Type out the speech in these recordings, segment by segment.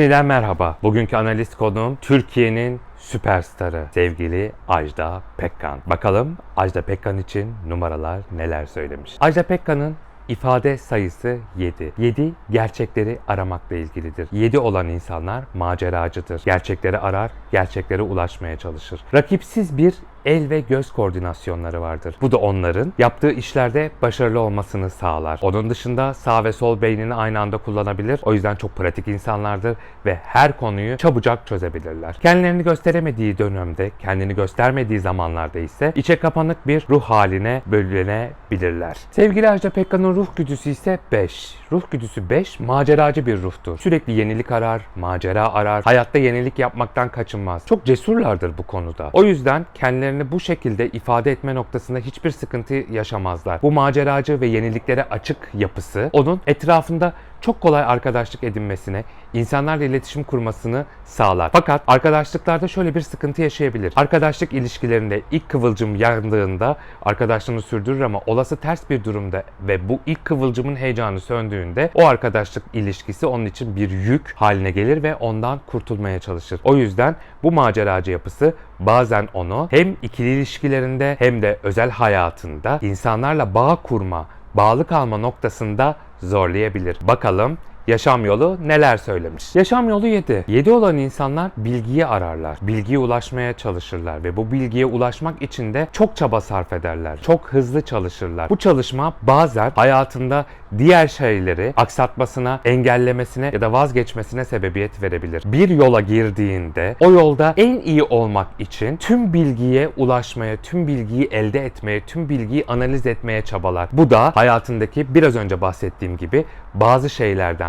Yeniden merhaba. Bugünkü analist konuğum Türkiye'nin süperstarı sevgili Ajda Pekkan. Bakalım Ajda Pekkan için numaralar neler söylemiş. Ajda Pekkan'ın ifade sayısı 7. 7 gerçekleri aramakla ilgilidir. 7 olan insanlar maceracıdır. Gerçekleri arar, gerçeklere ulaşmaya çalışır. Rakipsiz bir el ve göz koordinasyonları vardır. Bu da onların yaptığı işlerde başarılı olmasını sağlar. Onun dışında sağ ve sol beynini aynı anda kullanabilir. O yüzden çok pratik insanlardır ve her konuyu çabucak çözebilirler. Kendilerini gösteremediği dönemde, kendini göstermediği zamanlarda ise içe kapanık bir ruh haline bölünebilirler. Sevgili Ajda Pekkan'ın ruh güdüsü ise 5. Ruh güdüsü 5 maceracı bir ruhtur. Sürekli yenilik arar, macera arar, hayatta yenilik yapmaktan kaçınmaz. Çok cesurlardır bu konuda. O yüzden kendilerini bu şekilde ifade etme noktasında hiçbir sıkıntı yaşamazlar. Bu maceracı ve yeniliklere açık yapısı onun etrafında çok kolay arkadaşlık edinmesine, insanlarla iletişim kurmasını sağlar. Fakat arkadaşlıklarda şöyle bir sıkıntı yaşayabilir. Arkadaşlık ilişkilerinde ilk kıvılcım yandığında arkadaşlığını sürdürür ama olası ters bir durumda ve bu ilk kıvılcımın heyecanı söndüğünde o arkadaşlık ilişkisi onun için bir yük haline gelir ve ondan kurtulmaya çalışır. O yüzden bu maceracı yapısı bazen onu hem ikili ilişkilerinde hem de özel hayatında insanlarla bağ kurma, bağlı kalma noktasında zorlayabilir. Bakalım Yaşam yolu neler söylemiş? Yaşam yolu 7. 7 olan insanlar bilgiyi ararlar. Bilgiye ulaşmaya çalışırlar ve bu bilgiye ulaşmak için de çok çaba sarf ederler. Çok hızlı çalışırlar. Bu çalışma bazen hayatında diğer şeyleri aksatmasına, engellemesine ya da vazgeçmesine sebebiyet verebilir. Bir yola girdiğinde o yolda en iyi olmak için tüm bilgiye ulaşmaya, tüm bilgiyi elde etmeye, tüm bilgiyi analiz etmeye çabalar. Bu da hayatındaki biraz önce bahsettiğim gibi bazı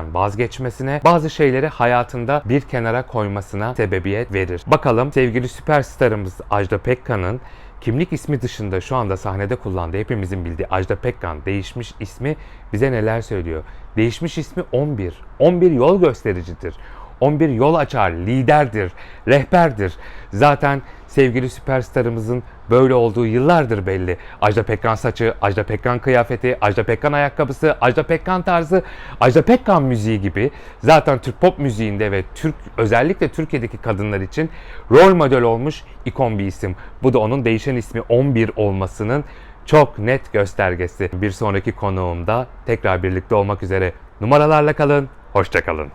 şeylerden vazgeçmesine, bazı şeyleri hayatında bir kenara koymasına sebebiyet verir. Bakalım sevgili süperstarımız Ajda Pekkan'ın kimlik ismi dışında şu anda sahnede kullandığı hepimizin bildiği Ajda Pekkan değişmiş ismi bize neler söylüyor? Değişmiş ismi 11. 11 yol göstericidir. 11 yol açar, liderdir, rehberdir. Zaten sevgili süperstarımızın böyle olduğu yıllardır belli. Ajda Pekkan saçı, Ajda Pekkan kıyafeti, Ajda Pekkan ayakkabısı, Ajda Pekkan tarzı, Ajda Pekkan müziği gibi zaten Türk pop müziğinde ve Türk özellikle Türkiye'deki kadınlar için rol model olmuş ikon bir isim. Bu da onun değişen ismi 11 olmasının çok net göstergesi. Bir sonraki konuğumda tekrar birlikte olmak üzere numaralarla kalın, hoşçakalın.